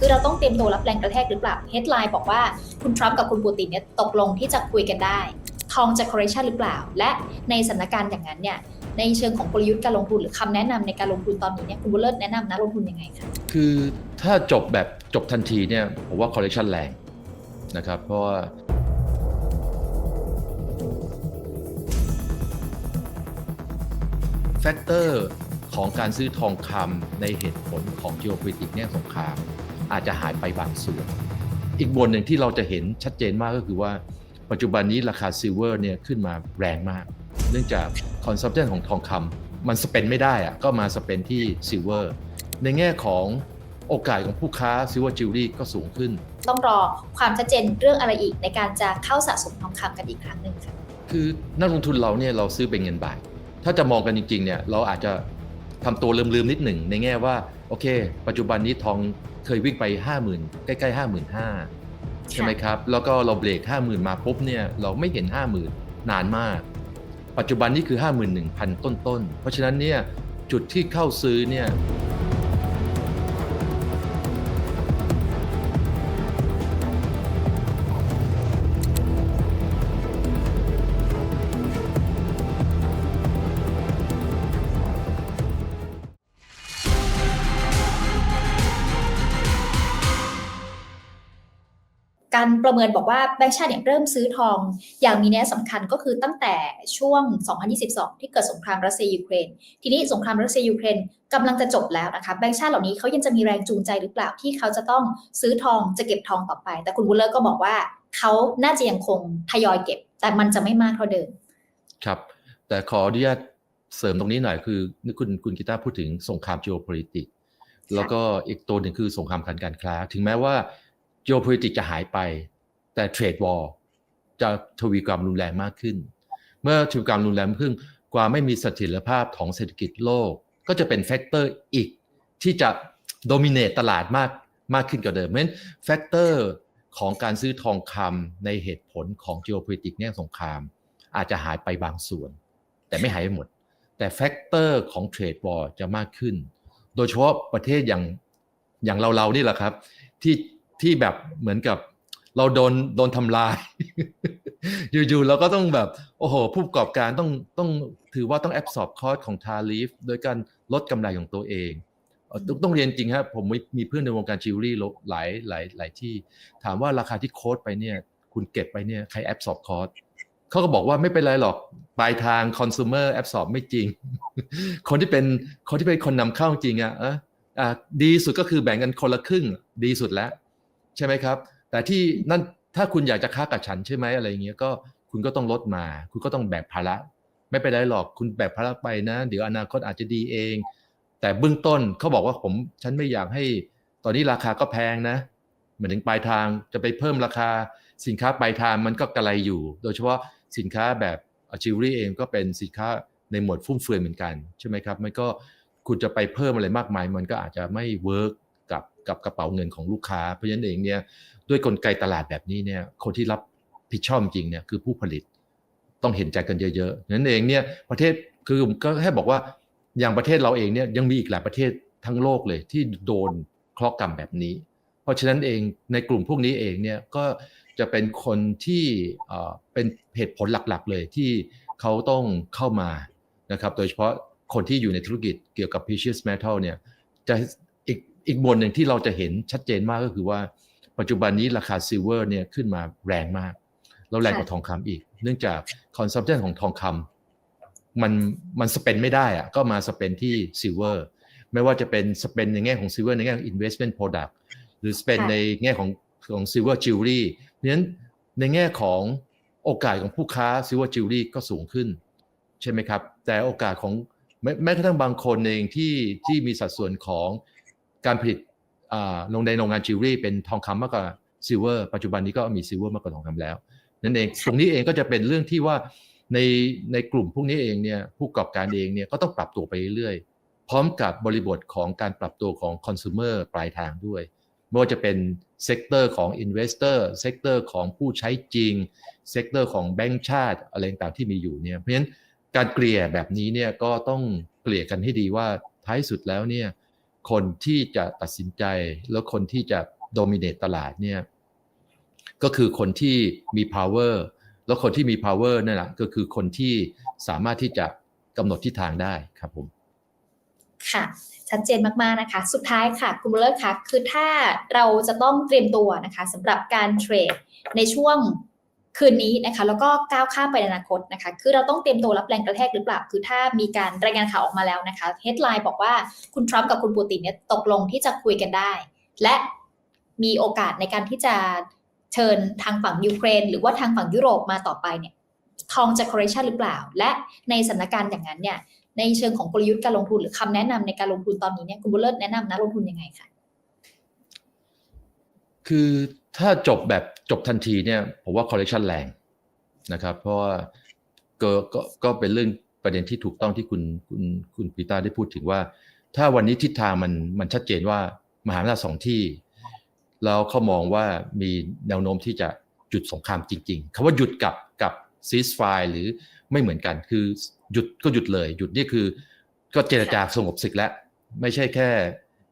คือเราต้องเตรียมตัวรับแรงกระแทกหรือเปล่า Headline บอกว่าคุณทรัมป์กับคุณปูตินเนี่ยตกลงที่จะคุยกันได้ ทองจะ correction หรือเปล่า และในสถานการณ์อย่างนั้นเนี่ยในเชิงของกลยุทธ์การลงทุนหรือคำแนะนำในการลงทุนตอนนี้เนี่ยคุณบุลเลอร์แนะนำนักลงทุนยังไงคะคือถ้าจบแบบจบทันทีเนี่ยผมว่า correction แรงนะครับเพราะว่าแฟกเตอร์ของการซื้อทองคำในเหตุผลของ geopolitics เนี่ยสงคราม อาจจะหายไปบางส่วน อีกบนหนึ่งที่เราจะเห็นชัดเจนมากก็คือว่า ปัจจุบันนี้ราคาซิลเวอร์เนี่ยขึ้นมาแรงมาก เนื่องจากคอนซัมชันของทองคำมันสเปนไม่ได้อะก็มาสเปนที่ซิลเวอร์ในแง่ของโอกาสของผู้ค้าซิลเวอร์จิวเวลรี่ก็สูงขึ้น ต้องรอความชัดเจนเรื่องอะไรอีกในการจะเข้าสะสมทองคำกันอีกครั้งหนึ่งค่ะคือนักลงทุนเราเนี่ยเราซื้อเป็นเงินบาท ถ้าจะมองกันจริงๆเนี่ยเราอาจจะทำตัวลืมๆนิดหนึ่งในแง่ว่า โอเค ปัจจุบันนี้ทองเคยวิ่งไป 50,000 ใกล้ๆ 55,000 ใช่ไหมครับ แล้วก็เราเบรก 50,000 มาปุ๊บเนี่ยเราไม่เห็น 50,000 นานมาก ปัจจุบันนี้คือ 51,000 ต้นๆ เพราะฉะนั้นเนี่ยจุดที่เข้าซื้อเนี่ย การประเมินบอกว่าแบงก์ชาติเนี่ยเริ่มซื้อทองอย่างมีนัยสำคัญก็คือตั้งแต่ช่วง 2022 ที่เกิดสงครามรัสเซียยูเครน ทีนี้สงครามรัสเซียยูเครนกำลังจะจบแล้วนะคะแบงก์ชาติเหล่านี้เขายังจะมีแรงจูงใจหรือเปล่าที่เขาจะต้องซื้อทองจะเก็บทองต่อไป แต่คุณบุลเลอร์ก็บอกว่าเขาน่าจะยังคงทยอยเก็บ แต่มันจะไม่มากเท่าเดิม ครับ แต่ขออนุญาตเสริมตรงนี้หน่อยคือนี่คุณคุณกีตาพูดถึงสงคราม geopolitics แล้วก็อีกตัวหนึ่งคือสงครามการการค้า ถึงแม้ว่า geopolitics จะหายไป แต่ trade war จะทวีความรุนแรงมากขึ้น เมื่อทวีความรุนแรงขึ้นความไม่มีเสถียรภาพของเศรษฐกิจโลก ก็จะเป็นแฟกเตอร์อีกที่จะ dominate ตลาดมากมากขึ้นกว่าเดิมเพราะฉะนั้นแฟกเตอร์ของการซื้อทองคำในเหตุผลของ geopolitics เนี่ยสงคราม อาจจะหายไปบางส่วน แต่ไม่หายไปหมด แต่แฟกเตอร์ของเทรดวอร์จะมากขึ้น โดยเฉพาะประเทศอย่างอย่างเราเรานี่แหละครับ ที่ ที่แบบเหมือนกับเราโดนโดนทำลาย อยู่ๆเราก็ต้องแบบโอ้โห ผู้ประกอบการต้องต้องถือว่าต้องแอบสอบคอสของทาริฟโดยการลดกำไรของตัวเองต้องต้องเรียนจริงครับผมมีเพื่อนในวงการจิวเวลรี่หลายหลายหลายที่ ถามว่าราคาที่โค้ดไปเนี่ย คุณเก็บไปเนี่ยใครแอบสอบคอสเขาก็บอกว่าไม่เป็นไรหรอกปลายทางคอน sumer absorb ไม่จริง คนที่เป็นคนที่เป็นคนนำเข้าจริงอะเอะอะดีสุดก็คือแบ่งกันคนละครึ่ง ดีสุดแล้ว ใช่ไหมครับ แต่ที่นั่นถ้าคุณอยากจะค้ากับฉันใช่ไหมอะไรอย่างเงี้ยก็คุณก็ต้องลดมา คุณก็ต้องแบกภาระ ไม่เป็นไรหรอกคุณแบกภาระไปนะ เดี๋ยวอนาคตอาจจะดีเอง แต่เบื้องต้นเขาบอกว่าผมฉันไม่อยากให้ตอนนี้ราคาก็แพงนะเหมือนถึงปลายทางจะไปเพิ่มราคาสินค้าปลายทางมันก็กระไรอยู่ โดยเฉพาะสินค้าแบบจิวเวลรี่เองก็เป็นสินค้าในหมวดฟุ่มเฟือยเหมือนกันใช่ไหมครับมันก็คุณจะไปเพิ่มอะไรมากมาย มันก็อาจจะไม่เวิร์ก กับกระเป๋าเงินของลูกค้า เพราะฉะนั้นเองเนี่ยด้วยกลไกตลาดแบบนี้เนี่ยคนที่รับผิดชอบจริงเนี่ยคือผู้ผลิตต้องเห็นใจกันเยอะๆนั้นเองเนี่ยประเทศคือผมก็แค่บอกว่าอย่างประเทศเราเองเนี่ยยังมีอีกหลายประเทศทั้งโลกเลยที่โดนเคราะห์กรรมแบบนี้ เพราะฉะนั้นเองในกลุ่มพวกนี้เองเนี่ยก็จะเป็นคนที่เป็นเหตุผลหลักๆเลยที่เขาต้องเข้ามานะครับโดยเฉพาะคนที่อยู่ในธุรกิจเกี่ยวกับ precious metal เนี่ยจะ อีกอีกบนหนึ่งที่เราจะเห็นชัดเจนมากก็คือว่า ปัจจุบันนี้ราคาซิลเวอร์เนี่ยขึ้นมาแรงมาก แล้วแรงกว่าทองคำอีก เนื่องจากคอนซัมชันของทองคำมันมันสเปนไม่ได้อะก็มาสเปนที่ซิลเวอร์ไม่ว่าจะเป็นสเปนในแง่ของซิลเวอร์ในแง่ของ investment product หรือสเปนค่ะในแง่ของของซิลเวอร์จิวเวลรี่เพราะฉะนั้นในแง่ของโอกาสของผู้ค้าซิลเวอร์จิวเวลรี่ก็สูงขึ้น ใช่ไหมครับ แต่โอกาสของแม้แม้กระทั่งบางคนเองที่ที่มีสัดส่วนของ การผลิตอ่าลงในโรงงานจิวเวลรี่เป็นทองคำมากกว่าซิลเวอร์ปัจจุบันนี้ก็มีซิลเวอร์มากกว่าทองคำแล้วนั่นเองตรงนี้เองก็จะเป็นเรื่องที่ว่าในในกลุ่มพวกนี้เองเนี่ยผู้ประกอบการเองเนี่ยก็ต้องปรับตัวไปเรื่อยๆพร้อมกับบริบทของการปรับตัวของคอน sumer ปลายทางด้วยไม่ว่าจะเป็นเซกเตอร์ของ Investor เซกเตอร์ของผู้ใช้จริงเซกเตอร์ของแบงก์ชาติอะไรต่างๆที่มีอยู่เนี่ยเพราะฉะนั้นการเกลี่ยแบบนี้เนี่ยก็ต้องเกลี่ยกันให้ดีว่าท้ายสุดแล้วเนี่ย คนที่จะตัดสินใจ แล้วคนที่จะโดมิเนตตลาดเนี่ยก็คือคนที่มี power แล้วคนที่มี power นั่นแหละก็คือคนที่สามารถที่จะกำหนดทิศทางได้ครับผม ค่ะ ชัดเจนมากๆนะคะ สุดท้ายค่ะ คุณบุลเลอร์คะคือถ้าเราจะต้องเตรียมตัวนะคะสำหรับการเทรดในช่วง คืนนี้นะคะแล้วก็ก้าวข้ามไปในอนาคตนะคะคือเราต้องเตรียมตัวรับแรงกระแทกหรือเปล่า คือถ้ามีการรายงานข่าวออกมาแล้วนะคะเฮดไลน์บอกว่าคุณทรัมป์กับคุณปูตินเนี่ยตกลงที่จะคุยกันได้ และมีโอกาสในการที่จะเชิญทางฝั่งยูเครน หรือว่าทางฝั่งยุโรปมาต่อไปเนี่ยทองจะ correction หรือเปล่า และในสถานการณ์อย่างนั้นเนี่ยในเชิงของกลยุทธ์การลงทุนหรือคำแนะนำในการลงทุนตอนนี้เนี่ยคุณบุลเลอร์แนะนำนักลงทุนยังไงคะคือถ้าจบแบบ จบทันทีเนี่ยผมว่า correction แรงนะครับ เพราะว่าก็ก็ก็เป็นเรื่องประเด็นที่ถูกต้องที่คุณคุณคุณปีตาได้พูดถึงว่า ถ้าวันนี้ทิศทางมันมันชัดเจนว่ามหาอำนาจสองที่แล้วเขามองว่ามีแนวโน้มที่จะหยุดสงครามจริง ๆคำว่าหยุดกับกับ ceasefire หรือไม่เหมือนกันคือหยุดก็หยุดเลย หยุดนี่คือก็เจรจาสงบศึกแล้ว ไม่ใช่แค่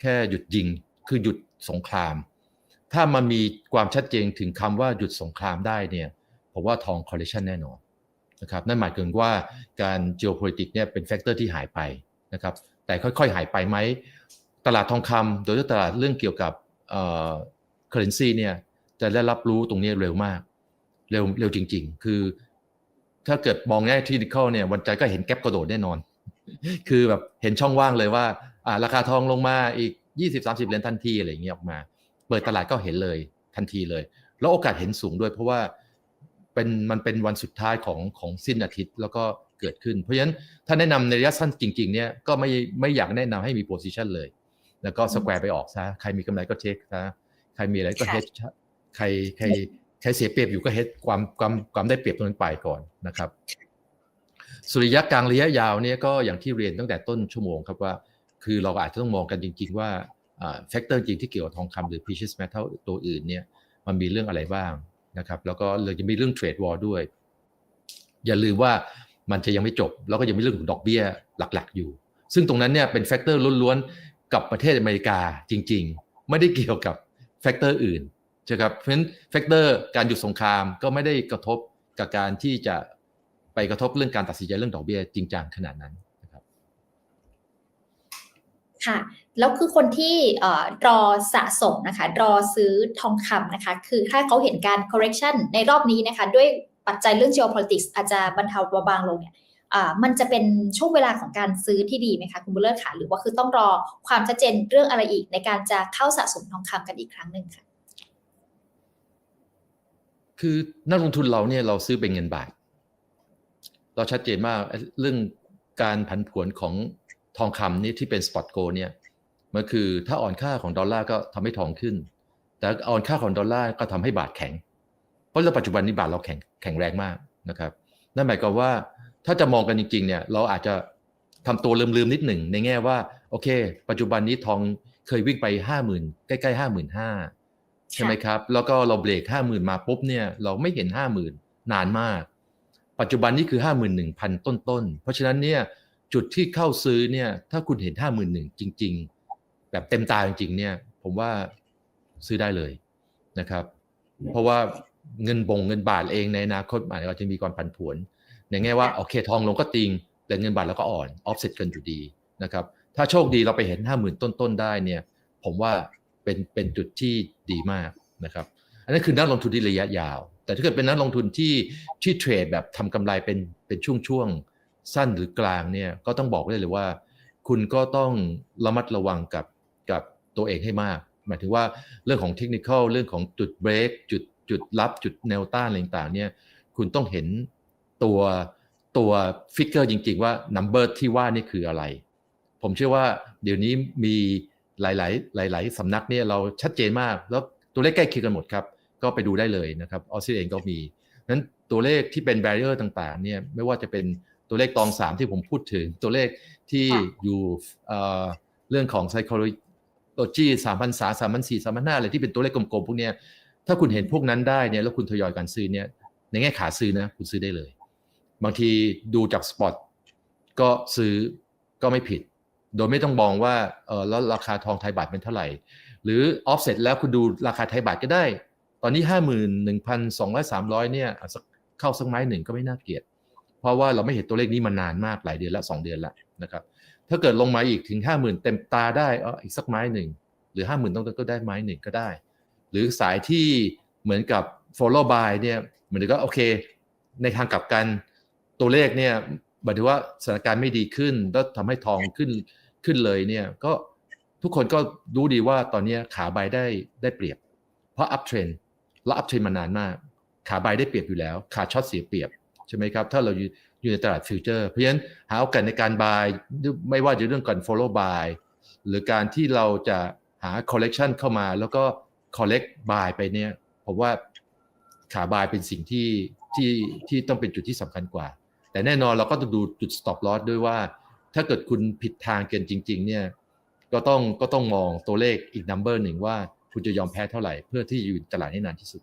แค่หยุดยิง คือหยุดสงคราม ถ้ามันมีความชัดเจนถึงคำว่าหยุดสงครามได้เนี่ยผมว่าทอง correction แน่นอนนะครับนั่นหมายถึงว่าการ geopolitics เนี่ยเป็นแฟกเตอร์ที่หายไปนะครับแต่ค่อยๆ หายไปไหม ตลาดทองคำโดยเฉพาะตลาดเรื่องเกี่ยวกับเอ่อ currency เนี่ยจะได้รับรู้ตรงนี้เร็วมาก เร็วเร็วจริง ๆ คือ ถ้าเกิดมองแง่ที่ดิคอเนี่ยวันใจก็เห็นแก๊ปกระโดดแน่นอน คือแบบเห็นช่องว่างเลยว่าอ่าราคาทองลงมาอีก 20-30 เหรียญทันทีอะไรอย่างเงี้ยออกมา ปิดตลาดก็เห็นเลยทันทีเลย แล้วโอกาสเห็นสูงด้วยเพราะว่าเป็นมันเป็นวันสุดท้ายของของสิ้นอาทิตย์แล้วก็เกิดขึ้น เพราะฉะนั้นถ้าแนะนำในระยะสั้นจริงๆเนี่ยก็ไม่ไม่อยากแนะนำให้มีโพซิชันเลย แล้วก็สแควร์ไปออกซะใครมีกำไรก็เทคซะใครมีอะไรก็เฮดใครใครใครเสียเปรียบอยู่ก็เฮดความความความได้เปรียบตรงนั้นไปก่อนนะครับ สุริยะกลางระยะยาวเนี่ยก็อย่างที่เรียนตั้งแต่ต้นชั่วโมงครับว่า คือเราอาจจะต้องมองกันจริง ๆ ว่า แฟกเตอร์จริงที่เกี่ยวกับทองคำหรือ precious metal ตัวอื่นเนี่ยมันมีเรื่องอะไรบ้างนะครับแล้วก็เลยจะมีเรื่องเทรดวอลด้วย อย่าลืมว่ามันจะยังไม่จบ แล้วก็ยังมีเรื่องของดอกเบี้ยหลักๆ อยู่ ซึ่งตรงนั้นเนี่ยเป็นแฟกเตอร์ล้วนๆ กับประเทศอเมริกาจริง ๆ ไม่ได้เกี่ยวกับแฟกเตอร์อื่นใช่ครับเพราะฉะนั้นแฟกเตอร์การหยุดสงครามก็ไม่ได้กระทบกับการที่จะไปกระทบเรื่องการตัดสินใจเรื่องดอกเบี้ยจริงจังขนาดนั้น ค่ะแล้วคือคนที่รอสะสมนะคะรอซื้อทองคำนะคะ คือถ้าเขาเห็นการ correction ในรอบนี้นะคะ ด้วยปัจจัยเรื่อง geopolitics อาจจะบรรเทาเบาบางลงเนี่ยมันจะเป็นช่วงเวลาของการซื้อที่ดีไหมคะคุณบุลเลอร์ค่ะหรือว่าคือต้องรอความชัดเจนเรื่องอะไรอีก ในการจะเข้าสะสมทองคำกันอีกครั้งหนึ่งค่ะ คือนักลงทุนเราเนี่ยเราซื้อเป็นเงินบาท เราชัดเจนมากเรื่องการผันผวนของ ทองคำนี่ที่เป็นสปอตโกเนี่ยมันคือถ้าอ่อนค่าของดอลลาร์ก็ทำให้ทองขึ้น แต่อ่อนค่าของดอลลาร์ก็ทำให้บาทแข็ง เพราะในปัจจุบันนี้บาทเราแข็งแข็งแรงมากนะครับ นั่นหมายความว่าถ้าจะมองกันจริงๆเนี่ยเราอาจจะทำตัวลืมๆนิดหนึ่งในแง่ว่าโอเค ปัจจุบันนี้ทองเคยวิ่งไปห้าหมื่นใกล้ๆห้าหมื่นห้าใช่ไหมครับ แล้วก็เราเบรกห้าหมื่นมาปุ๊บเนี่ยเราไม่เห็นห้าหมื่นนานมาก ปัจจุบันนี้คือห้าหมื่นหนึ่งพันต้นๆ เพราะฉะนั้นเนี่ย จุดที่เข้าซื้อเนี่ย ถ้าคุณเห็นห้าหมื่นหนึ่งจริง ๆ แบบเต็มตาจริงๆเนี่ย ผมว่าซื้อได้เลยนะครับ เพราะว่าเงินบงเงินบาทเองในอนาคตอาจจะมีความผันผวนในแง่ว่าโอเคทองลงก็จริง แต่เงินบาทเราก็อ่อนออฟเซ็ตกันอยู่ดีนะครับถ้าโชคดีเราไปเห็นห้าหมื่นต้นๆได้เนี่ย ผมว่าเป็นเป็นจุดที่ดีมากนะครับ อันนั้นคือนักลงทุนที่ระยะยาว แต่ถ้าเกิดเป็นนักลงทุนที่ที่เทรดแบบทำกำไรเป็นเป็นช่วงๆ สั้นหรือกลางเนี่ยก็ต้องบอกได้เลยว่า คุณก็ต้องระมัดระวังกับกับตัวเองให้มาก หมายถึงว่าเรื่องของเทคนิคอลเรื่องของจุดเบรกจุดจุดรับจุดแนวต้านอะไรต่างเนี่ยคุณต้องเห็นตัวตัวฟิกเกอร์จริง ๆ ว่านัมเบอร์ที่ว่านี่คืออะไร ผมเชื่อว่าเดี๋ยวนี้มีหลาย ๆ หลาย ๆ สำนักเนี่ยเราชัดเจนมาก แล้วตัวเลขใกล้เคียงกันหมดครับ ก็ไปดูได้เลยนะครับออสเตรเลียเองก็มีนั้นตัวเลขที่เป็นแบรเ e อร์ต่าง ๆ เนี่ยไม่ว่าจะเป็น ตัวเลขตองสามที่ผมพูดถึง ตัวเลขที่อยู่เอ่อเรื่องของ psychology สามพันสาสามพันสี่สามพันห้าอะไรที่เป็นตัวเลขกลมๆพวกเนี้ยถ้าคุณเห็นพวกนั้นได้เนี่ยแล้วคุณทยอยการซื้อเนี่ยในแง่ขาซื้อนะคุณซื้อได้เลย บางทีดูจากสปอตก็ซื้อก็ไม่ผิด โดยไม่ต้องมองว่าเออแล้วราคาทองไทยบาทเป็นเท่าไหร่ หรือ offset แล้วคุณดูราคาไทยบาทก็ได้ ตอนนี้ห้าหมื่นหนึ่งพันสองร้อยสามร้อยเนี่ยเอาสักเข้าสักไม้หนึ่งก็ไม่น่าเกลียด เพราะว่าเราไม่เห็นตัวเลขนี้มานานมากหลายเดือนละสองเดือนละนะครับถ้าเกิดลงมาอีกถึงห้าหมื่นเต็มตาได้เอออีกสักไม้หนึ่งหรือห้าหมื่นต้องก็ได้ไม้หนึ่งก็ได้ หรือสายที่เหมือนกับ follow by เนี่ยเหมือนกับโอเค ในทางกลับกันตัวเลขเนี่ยหมายถึงว่าสถานการณ์ไม่ดีขึ้นแล้วทำให้ทองขึ้นขึ้นเลยเนี่ยก็ทุกคนก็รู้ดีว่าตอนนี้ขาใบได้ได้เปรียบ เพราะ up trend แล้ว up trend มานานมาก ขาใบได้เปรียบอยู่แล้ว ขาช็อตเสียเปรียบ ช่ไหมครับ ถ้าเราอยู่ในตลาดฟิวเจอร์เพราะฉะนั้นหาโอกาสในการบายไม่ว่าจะเรื่องการ follow buy หรือการที่เราจะหา collection เข้ามา แล้วก็ collect buy ไปเนี่ยผมว่าขาบายเป็นสิ่งที่ที่ที่ต้องเป็นจุดที่สำคัญกว่า แต่แน่นอนเราก็ต้องดูจุด stop loss ด้วยว่า ถ้าเกิดคุณผิดทางเกินจริง ๆ เนี่ยก็ต้องก็ต้องมองตัวเลขอีก number หนึ่งว่าคุณจะยอมแพ้เท่าไหร่ เพื่อที่จะอยู่ตลาดให้นานที่สุด